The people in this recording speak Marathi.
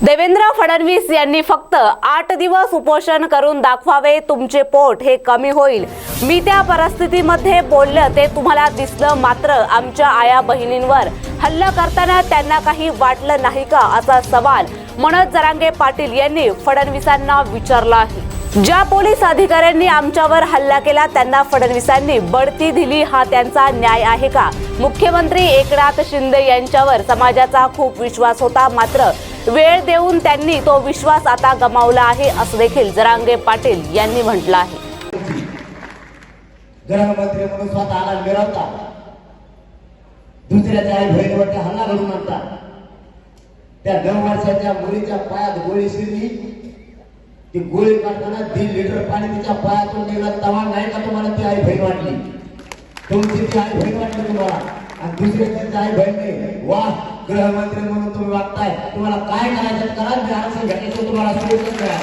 देवेंद्र फडणवीस यांनी फक्त आठ दिवस उपोषण करून दाखवावे तुमचे पोट हे कमी होईल. मी त्या परिस्थितीमध्ये बोललं ते तुम्हाला दिसलं मात्र आमच्या आया बहिणींवर हल्ला करताना त्यांना काही वाटलं नाही का असा सवाल मनोज जरांगे पाटील यांनी फडणवीसांना विचारला आहे. ज्या पोलीस अधिकाऱ्यांनी आमच्यावर हल्ला केला त्यांना फडणवीसांनी बढती दिली. हा त्यांचा न्याय आहे का? मुख्यमंत्री एकनाथ शिंदे यांच्यावर समाजाचा खूप विश्वास होता. मात्र वेळ देऊन त्यांनी तो विश्वास आता गमावला आहे असं देखील जरांगे पाटील यांनी म्हटलं आहे. दुसऱ्याच्या आई बहिणीवरती हल्ला घडून आणतात. त्या नऊ वर्षाच्या मुलीच्या पायात गोळी शिरली. ती गोळी काढताना दीड लिटर पाणी तिच्या पायातून निघत तवा नाही का तुम्हाला ती आई बहीण वाटली? तुमची ती आई बहीण वाटली तुम्हाला? आणि दुसऱ्याची आई बहीण वा गृहमंत्री म्हणून तुम्ही वागताय. तुम्हाला काय करायचं करा मी आरक्षण घ्यायचं तुम्हाला सुरू करा